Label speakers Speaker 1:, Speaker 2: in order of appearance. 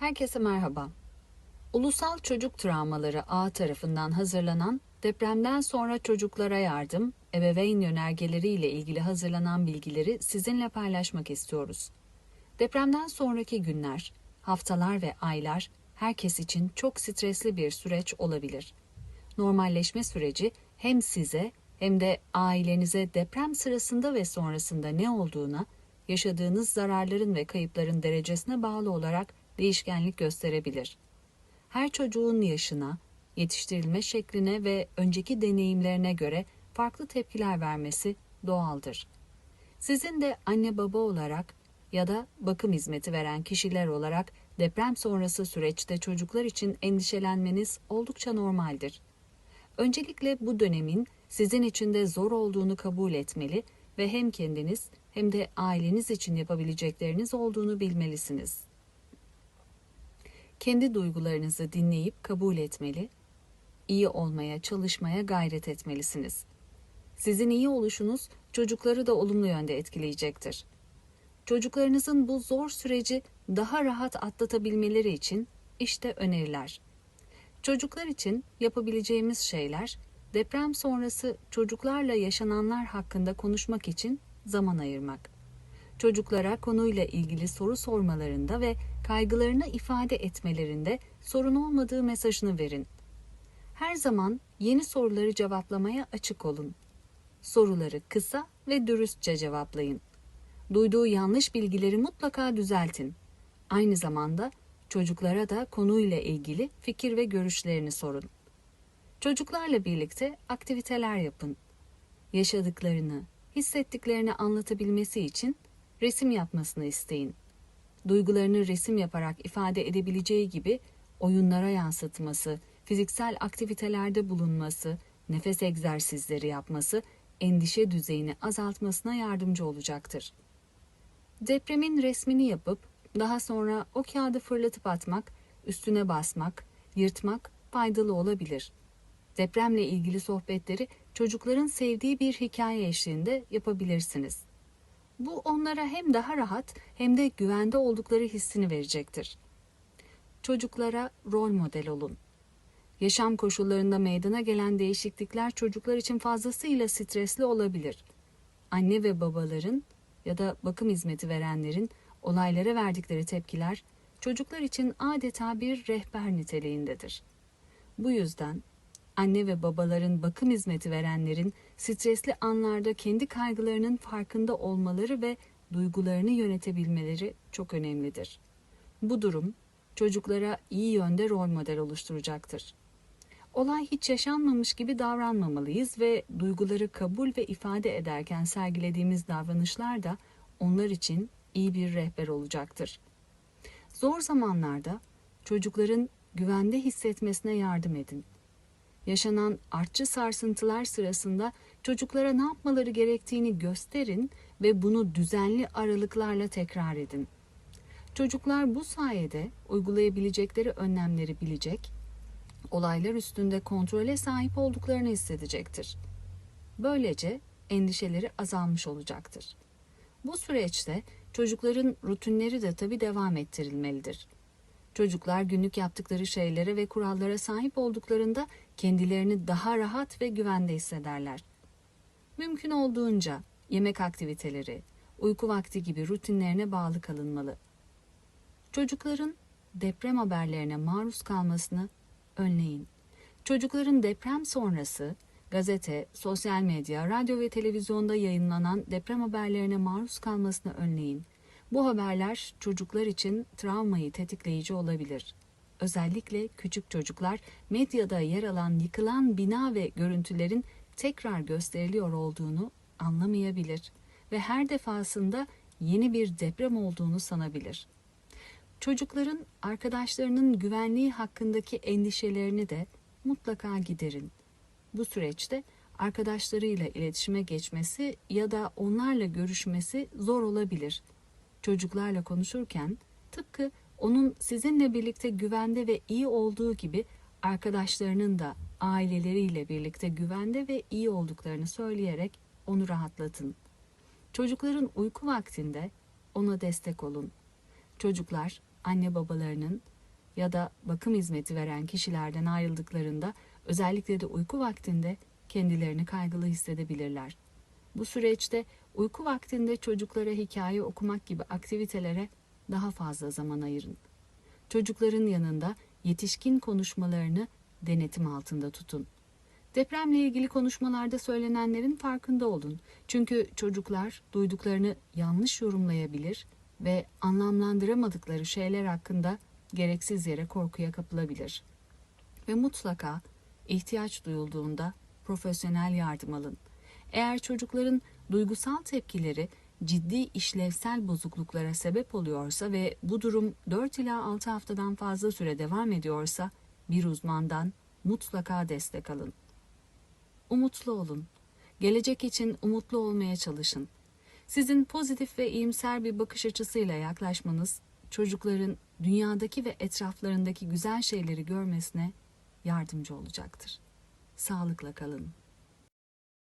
Speaker 1: Herkese merhaba. Ulusal Çocuk Travmaları Ağı tarafından hazırlanan depremden sonra çocuklara yardım, ebeveyn yönergeleri ile ilgili hazırlanan bilgileri sizinle paylaşmak istiyoruz. Depremden sonraki günler, haftalar ve aylar herkes için çok stresli bir süreç olabilir. Normalleşme süreci hem size hem de ailenize deprem sırasında ve sonrasında ne olduğuna, yaşadığınız zararların ve kayıpların derecesine bağlı olarak değişkenlik gösterebilir. Her çocuğun yaşına, yetiştirilme şekline ve önceki deneyimlerine göre farklı tepkiler vermesi doğaldır. Sizin de anne baba olarak ya da bakım hizmeti veren kişiler olarak deprem sonrası süreçte çocuklar için endişelenmeniz oldukça normaldir. Öncelikle bu dönemin sizin için de zor olduğunu kabul etmeli ve hem kendiniz hem de aileniz için yapabilecekleriniz olduğunu bilmelisiniz. Kendi duygularınızı dinleyip kabul etmeli, iyi olmaya, çalışmaya gayret etmelisiniz. Sizin iyi oluşunuz çocukları da olumlu yönde etkileyecektir. Çocuklarınızın bu zor süreci daha rahat atlatabilmeleri için işte öneriler. Çocuklar için yapabileceğimiz şeyler deprem sonrası çocuklarla yaşananlar hakkında konuşmak için zaman ayırmak. Çocuklara konuyla ilgili soru sormalarında ve kaygılarını ifade etmelerinde sorun olmadığı mesajını verin. Her zaman yeni soruları cevaplamaya açık olun. Soruları kısa ve dürüstçe cevaplayın. Duyduğu yanlış bilgileri mutlaka düzeltin. Aynı zamanda çocuklara da konuyla ilgili fikir ve görüşlerini sorun. Çocuklarla birlikte aktiviteler yapın. Yaşadıklarını, hissettiklerini anlatabilmesi için resim yapmasını isteyin. Duygularını resim yaparak ifade edebileceği gibi oyunlara yansıtması, fiziksel aktivitelerde bulunması, nefes egzersizleri yapması endişe düzeyini azaltmasına yardımcı olacaktır. Depremin resmini yapıp daha sonra o kağıdı fırlatıp atmak, üstüne basmak, yırtmak faydalı olabilir. Depremle ilgili sohbetleri çocukların sevdiği bir hikaye eşliğinde yapabilirsiniz. Bu onlara hem daha rahat hem de güvende oldukları hissini verecektir. Çocuklara rol model olun. Yaşam koşullarında meydana gelen değişiklikler çocuklar için fazlasıyla stresli olabilir. Anne ve babaların ya da bakım hizmeti verenlerin olaylara verdikleri tepkiler çocuklar için adeta bir rehber niteliğindedir. Bu yüzden anne ve babaların bakım hizmeti verenlerin stresli anlarda kendi kaygılarının farkında olmaları ve duygularını yönetebilmeleri çok önemlidir. Bu durum çocuklara iyi yönde rol model oluşturacaktır. Olay hiç yaşanmamış gibi davranmamalıyız ve duyguları kabul ve ifade ederken sergilediğimiz davranışlar da onlar için iyi bir rehber olacaktır. Zor zamanlarda çocukların güvende hissetmesine yardım edin. Yaşanan artçı sarsıntılar sırasında çocuklara ne yapmaları gerektiğini gösterin ve bunu düzenli aralıklarla tekrar edin. Çocuklar bu sayede uygulayabilecekleri önlemleri bilecek, olaylar üstünde kontrole sahip olduklarını hissedecektir. Böylece endişeleri azalmış olacaktır. Bu süreçte çocukların rutinleri de tabi devam ettirilmelidir. Çocuklar günlük yaptıkları şeylere ve kurallara sahip olduklarında kendilerini daha rahat ve güvende hissederler. Mümkün olduğunca yemek aktiviteleri, uyku vakti gibi rutinlerine bağlı kalınmalı. Çocukların deprem haberlerine maruz kalmasını önleyin. Çocukların deprem sonrası gazete, sosyal medya, radyo ve televizyonda yayınlanan deprem haberlerine maruz kalmasını önleyin. Bu haberler çocuklar için travmayı tetikleyici olabilir. Özellikle küçük çocuklar medyada yer alan yıkılan bina ve görüntülerin tekrar gösteriliyor olduğunu anlamayabilir ve her defasında yeni bir deprem olduğunu sanabilir. Çocukların arkadaşlarının güvenliği hakkındaki endişelerini de mutlaka giderin. Bu süreçte arkadaşlarıyla iletişime geçmesi ya da onlarla görüşmesi zor olabilir. Çocuklarla konuşurken tıpkı onun sizinle birlikte güvende ve iyi olduğu gibi arkadaşlarının da aileleriyle birlikte güvende ve iyi olduklarını söyleyerek onu rahatlatın. Çocukların uyku vaktinde ona destek olun. Çocuklar anne babalarının ya da bakım hizmeti veren kişilerden ayrıldıklarında özellikle de uyku vaktinde kendilerini kaygılı hissedebilirler. Bu süreçte uyku vaktinde çocuklara hikaye okumak gibi aktivitelere daha fazla zaman ayırın. Çocukların yanında yetişkin konuşmalarını denetim altında tutun. Depremle ilgili konuşmalarda söylenenlerin farkında olun. Çünkü çocuklar duyduklarını yanlış yorumlayabilir ve anlamlandıramadıkları şeyler hakkında gereksiz yere korkuya kapılabilir. Ve mutlaka ihtiyaç duyulduğunda profesyonel yardım alın. Eğer çocukların duygusal tepkileri ciddi işlevsel bozukluklara sebep oluyorsa ve bu durum 4 ila 6 haftadan fazla süre devam ediyorsa bir uzmandan mutlaka destek alın. Umutlu olun. Gelecek için umutlu olmaya çalışın. Sizin pozitif ve iyimser bir bakış açısıyla yaklaşmanız çocukların dünyadaki ve etraflarındaki güzel şeyleri görmesine yardımcı olacaktır. Sağlıkla kalın.